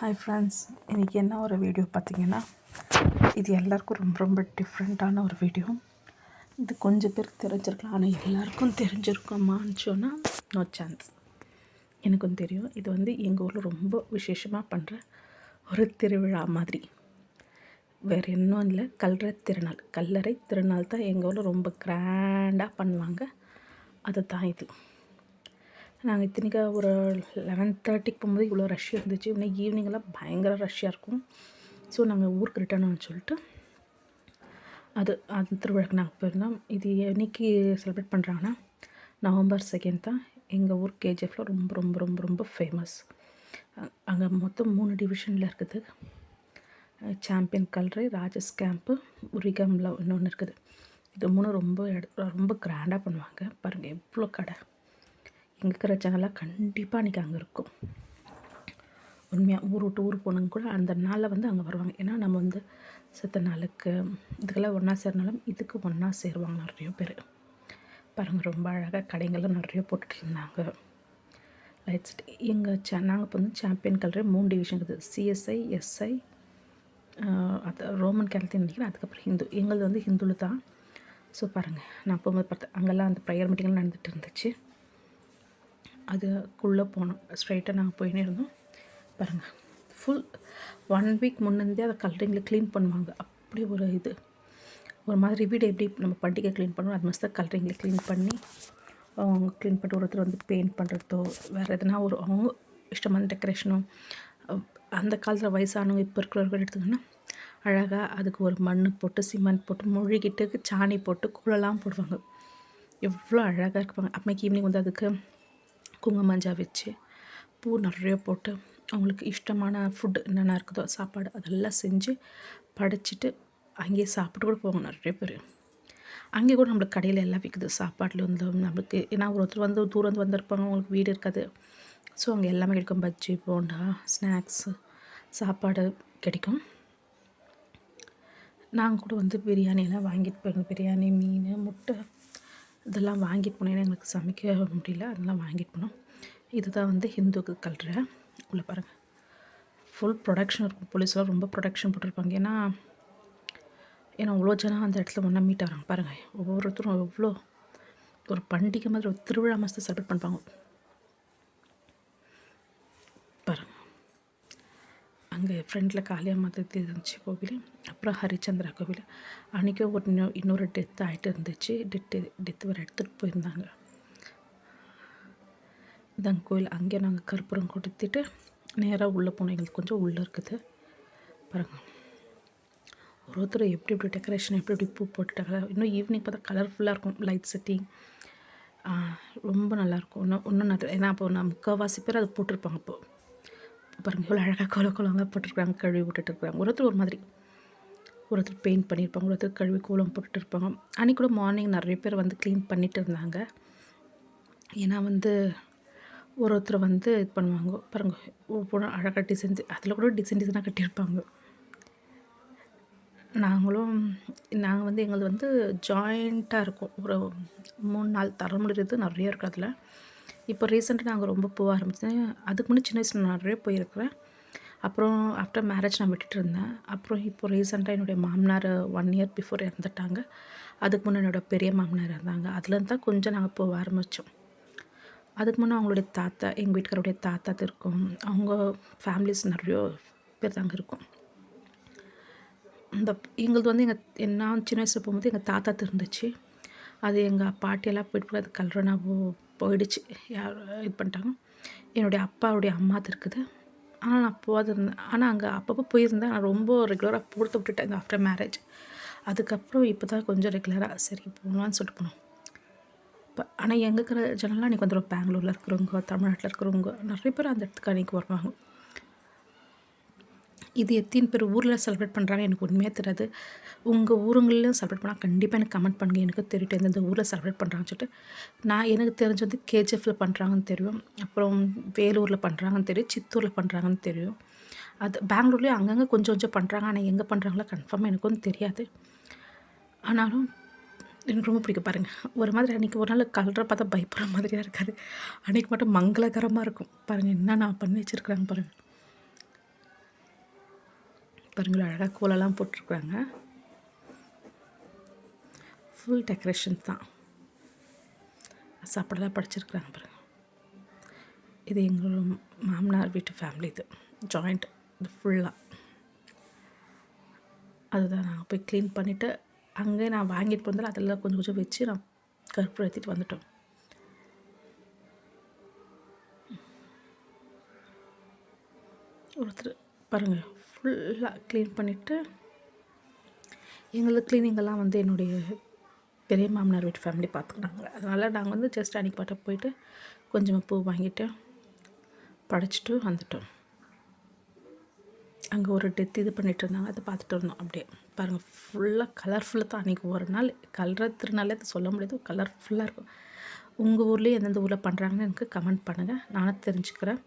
Hi friends இன்றைக்கி என்ன ஒரு வீடியோ பார்த்தீங்கன்னா இது எல்லாருக்கும் ரொம்ப ரொம்ப டிஃப்ரெண்ட்டான ஒரு வீடியோ இது கொஞ்சம் பேருக்கு தெரிஞ்சிருக்கலாம் ஆனால் எல்லாருக்கும் தெரிஞ்சிருக்குமான்னு சொன்னால் நோ சான்ஸ் எனக்கும் தெரியும். இது வந்து எங்கள் ஊரில் ரொம்ப விசேஷமாக பண்ணுற ஒரு திருவிழா மாதிரி. வேறு இன்னும் இல்லை கல்லறை திருநாள். கல்லறை திருநாள் தான் எங்கள் ஊரில் ரொம்ப கிராண்டாக பண்ணுவாங்க. அது தான் இது. நாங்கள் இத்தனைக்காக ஒரு லெவன் தேர்ட்டிக்கு போகும்போது இவ்வளோ ரஷ் இருந்துச்சு. இன்னைக்கு ஈவினிங்கெல்லாம் பயங்கர ரஷ்ஷாக இருக்கும். ஸோ நாங்கள் ஊருக்கு ரிட்டர்ன் ஆகும் சொல்லிட்டு அது அந்த திருவிழாக்கு நாங்கள் போயிருந்தோம். இது என்னைக்கு செலிப்ரேட் பண்ணுறாங்கன்னா நவம்பர் செகண்ட் தான். எங்கள் ஊர் கேஜிஎஃப்பில் ரொம்ப ரொம்ப ரொம்ப ரொம்ப ஃபேமஸ் அங்கே மொத்தம் மூணு டிவிஷனில் இருக்குது. சாம்பியன் கல்ரை ராஜஸ் கேம்ப்பு உரிகமில் இன்னொன்று இருக்குது. இது மூணு ரொம்ப ரொம்ப கிராண்டாக பண்ணுவாங்க. பாருங்கள் எவ்வளோ கடை. இங்கே இருக்கிற சேனலாக கண்டிப்பாக அன்றைக்கி அங்கே இருக்கும். உண்மையாக ஊர் விட்டு ஊர் போனவங்க கூட அந்த நாளில் வந்து அங்கே வருவாங்க. ஏன்னா நம்ம வந்து செத்த நாளுக்கு இதுக்கெல்லாம் ஒன்றா சேர்னாலும் இதுக்கு ஒன்றா சேருவாங்க நிறைய பேர். பாருங்கள் ரொம்ப அழகாக கடைங்கள்லாம் நிறைய போட்டுட்ருந்தாங்க லைட்ஸ் எங்கள் சே நாங்கள் இப்போ வந்து சாம்பியன் கலர் மூணு டிவிஷன் இருக்குது. சிஎஸ்ஐ எஸ்ஐ அது ரோமன் கேரளத்தையும் நினைக்கிறேன். அதுக்கப்புறம் ஹிந்து எங்களது வந்து ஹிந்துவில் தான். ஸோ பாருங்கள் நான் போகும்போது பார்த்தேன் அங்கெல்லாம் அந்த ப்ரையர் மீட்டிங்லாம் நடந்துகிட்டு இருந்துச்சு. அதுக்குள்ளே போனோம். ஸ்ட்ரைட்டாக நாங்கள் போயின்னு இருந்தோம். பாருங்கள் ஃபுல் ஒன் வீக் முன்னே அதை கலரிங்கில் க்ளீன் பண்ணுவாங்க. அப்படி ஒரு இது. ஒரு மாதிரி வீடு எப்படி நம்ம பண்டிகை க்ளீன் பண்ணுவோம் அது மாதிரி தான் கலரிங்கில் க்ளீன் பண்ணி அவங்க க்ளீன் பண்ணிட்டு ஒருத்தர் வந்து பெயிண்ட் பண்ணுறதோ வேறு எதுனா ஒரு அவங்க இஷ்டமான டெக்கரேஷனோ அந்த காலத்தில் வயசானவங்க இப்போ இருக்கிறவர்கள் எடுத்துக்கிங்கன்னா அழகாக அதுக்கு ஒரு மண் போட்டு சிமெண்ட் போட்டு மொழிகிட்டு சாணி போட்டு கூழெல்லாம் போடுவாங்க. எவ்வளோ அழகாக இருப்பாங்க. அப்போக்கு ஈவினிங் வந்து அதுக்கு குங்குமஞ்சா வச்சு பூ நிறைய போட்டு அவங்களுக்கு இஷ்டமான ஃபுட்டு என்னென்ன இருக்குதோ சாப்பாடு அதெல்லாம் செஞ்சு படைச்சிட்டு அங்கேயே சாப்பிட்டு கூட போவாங்க நிறைய பேர். அங்கே கூட நம்மளுக்கு கடையில் எல்லாம் விற்குது சாப்பாட்டில் வந்து நம்மளுக்கு ஏன்னா ஒருத்தர் வந்து தூரம் வந்து வந்திருப்பாங்க. அவங்களுக்கு வீடு இருக்காது. ஸோ அங்கே எல்லாமே கிடைக்கும். பஜ்ஜி போண்டா ஸ்நாக்ஸு சாப்பாடு கிடைக்கும். நாங்கள் கூட வந்து பிரியாணியெல்லாம் வாங்கிட்டு போயிருந்தோம். பிரியாணி மீன் முட்டை இதெல்லாம் வாங்கிட்டு போனேன் எங்களுக்கு சமைக்க முடியல. அதெல்லாம் வாங்கிட்டு போனோம். இதுதான் வந்து ஹிந்துக்கு கல்ற. உள்ளே பாருங்கள் ஃபுல் ப்ரொடக்ஷன் இருக்கும் போலீஸ்லாம் ரொம்ப ப்ரொடக்ஷன் போட்டிருப்பாங்க. ஏன்னா ஏன்னா அவ்வளோ ஜனம் அந்த இடத்துல ஒன்றா மீட் ஆகிறாங்க. பாருங்கள் ஒவ்வொருத்தரும் எவ்வளோ ஒரு பண்டிகை மாதிரி ஒரு திருவிழா மாதத்தை செலிப்ரேட் பண்ணுவாங்க பாருங்கள் அங்கே ஃப்ரெண்டில் காளியா மாதிரி இருந்துச்சு கோவில். அப்புறம் ஹரிச்சந்திரா கோவில். அன்றைக்கி ஒரு இன்னொரு இன்னொரு டெத் ஆகிட்டு இருந்துச்சு. டெத்து டெத்து வர எடுத்துகிட்டு போயிருந்தாங்க. இதாங்க கோயில் அங்கே நாங்கள் கற்பூரம் கொடுத்துட்டு நேராக உள்ளே போனோம். எங்களுக்கு கொஞ்சம் உள்ளே இருக்குது. பாருங்கள் ஒரு ஒருத்தர் எப்படி எப்படி டெக்கரேஷன் எப்படி எப்படி பூ போட்டுட்டாங்க இன்னும் ஈவினிங் பார்த்தா கலர்ஃபுல்லாக இருக்கும். லைட் செட்டிங் ரொம்ப நல்லாயிருக்கும் இன்னும் இன்னும் நிறைய ஏன்னா அப்போ நான் முக்கால்வாசி பேர் அதை போட்டிருப்பாங்க அப்போது பாருங்கள் எவ்வளோ அழகாக கோல கோலமாக போட்டிருக்காங்க கழுவி விட்டுட்டு இருக்கிறாங்க ஒருத்தர் ஒரு மாதிரி. ஒருத்தர் பெயிண்ட் பண்ணியிருப்பாங்க ஒருத்தர் கழுவி கோலம் போட்டுட்டு இருப்பாங்க. அன்றைக்கி கூட மார்னிங் நிறைய பேர் வந்து க்ளீன் பண்ணிட்டு இருந்தாங்க. ஏன்னா வந்து ஒரு ஒருத்தர் வந்து இது பண்ணுவாங்க பாருங்கள் ஒவ்வொரு அழகாக டிசைன்ஸ் அதில் கூட டிசைன் டிசைனாக கட்டியிருப்பாங்க. நாங்களும் நாங்கள் வந்து எங்களது வந்து ஜாயிண்ட்டாக இருக்கும். ஒரு மூணு நாள் தலைமுறைது நிறைய இருக்குது அதில். இப்போ ரீசெண்டாக நாங்கள் ரொம்ப போக ஆரம்பித்தேன் அதுக்கு முன்னாடி சின்ன வயசில் நிறைய போயிருக்கிறேன். அப்புறம் ஆஃப்டர் மேரேஜ் நான் விட்டுட்டு இருந்தேன். அப்புறம் இப்போ ரீசெண்டாக என்னுடைய மாமனார் ஒன் இயர் பிஃபோர் இறந்துட்டாங்க. அதுக்கு முன்னே என்னோடய பெரிய மாமனார் இருந்தாங்க. அதுலேருந்து தான் கொஞ்சம் நாங்கள் போக ஆரம்பித்தோம் அதுக்கு முன்னே அவங்களுடைய தாத்தா எங்கள் வீட்டுக்காரோடைய தாத்தா இருக்கும். அவங்க ஃபேமிலிஸ் நிறைய பேர் தாங்க இருக்கும். இந்த எங்களது வந்து எங்கள் என்ன சின்ன வயசில் போகும்போது எங்கள் தாத்தா திருந்துச்சு அது எங்கள் பாட்டியெல்லாம் போயிட்டு அது கல்றனாவோ போயிடுச்சு. யார் இது பண்ணிட்டாங்க. என்னுடைய அப்பாவுடைய அம்மா இருக்குது. ஆனால் நான் போகாது இருந்தேன் ஆனால் அங்கே அப்பப்போ போயிருந்தேன். நான் ரொம்ப ரெகுலராக போட்டு விட்டுட்டேன் இந்த ஆஃப்டர் மேரேஜ் அதுக்கப்புறம் இப்போ தான் கொஞ்சம் ரெகுலராக சரி போகலான்னு சொல்லிட்டு போனோம். இப்போ ஆனால் எங்கே இருக்கிற ஜனலாம் அன்றைக்கி வந்துடும் பெங்களூரில் இருக்கிறவங்க தமிழ்நாட்டில் இருக்கிறவங்க நிறைய பேர் அந்த இடத்துக்கு அன்றைக்கி வருவாங்க. இது எத்தனை பேர் ஊரில் செலிப்ரேட் பண்ணுறாங்க எனக்கு உண்மையாக தெரியாது. உங்கள் ஊருங்களிலும் செலிப்ரேட் பண்ணால் கண்டிப்பாக எனக்கு கமெண்ட் பண்ணுங்கள் எனக்கு தெரியும் எந்தெந்த ஊரில் செலிப்ரேட் பண்ணுறாங்கன்னு சொல்லிட்டு. நான் எனக்கு தெரிஞ்சு வந்து கேஜிஎஃப்பில் பண்ணுறாங்கன்னு தெரியும். அப்புறம் வேலூரில் பண்ணுறாங்கன்னு தெரியும். சித்தூரில் பண்ணுறாங்கன்னு தெரியும். அது பெங்களூர்லேயும் அங்கங்கே கொஞ்சம் கொஞ்சம் பண்ணுறாங்க ஆனால் எங்கே பண்ணுறாங்களோ கன்ஃபார்மாக எனக்கு ஒன்றும் தெரியாது. ஆனாலும் எனக்கு ரொம்ப பிடிக்கும். பாருங்கள் ஒரு மாதிரி அன்றைக்கி ஒரு நாள் கலரை பார்த்தா பயப்படுற மாதிரியாக இருக்காது. அன்றைக்கி மட்டும் மங்களகரமாக இருக்கும். பாருங்கள் என்ன நான் பண்ணி வச்சுருக்குறாங்க பாருங்கள் பாருங்கள் அழகாக கோலெல்லாம் போட்டிருக்குறாங்க. ஃபுல் டெக்கரேஷன் தான். சாப்பாடெல்லாம் படிச்சிருக்குறாங்க பாருங்க. இது எங்களோட மாமனார் வீட்டு ஃபேமிலி இது. ஜாயிண்ட் இது ஃபுல்லாக அதுதான் நாங்கள் போய் க்ளீன் பண்ணிவிட்டு அங்கே நான் வாங்கிட்டு வந்தாலும் அதெல்லாம் கொஞ்சம் கொஞ்சம் வச்சு நான் கருப்பு எடுத்துகிட்டு வந்துட்டோம். ஒருத்தர் பாருங்கள் ஃபுல்லாக க்ளீன் பண்ணிவிட்டு எங்களுக்கு க்ளீனிங்கெல்லாம் வந்து என்னுடைய பெரிய மாமனார் வீட்டு ஃபேமிலி பார்த்துக்கினாங்க அதனால் நாங்கள் வந்து ஜஸ்ட் அன்றைக்கி பாட்டை போயிட்டு கொஞ்சமாக பூ வாங்கிட்டு படைச்சிட்டு வந்துட்டோம். அங்கே ஒரு டெத் இது பண்ணிகிட்டு இருந்தாங்க. அதை பார்த்துட்டு இருந்தோம். அப்படியே பாருங்கள் ஃபுல்லாக கலர்ஃபுல்லாக தான் அன்றைக்கி ஒரு நாள். கலர் திருநாளே அது சொல்ல முடியாது. கலர்ஃபுல்லாக இருக்கும். உங்கள் ஊர்லேயே எந்தெந்த ஊரில் பண்ணுறாங்கன்னு எனக்கு கமெண்ட் பண்ணுங்கள் நானும் தெரிஞ்சுக்கிறேன்.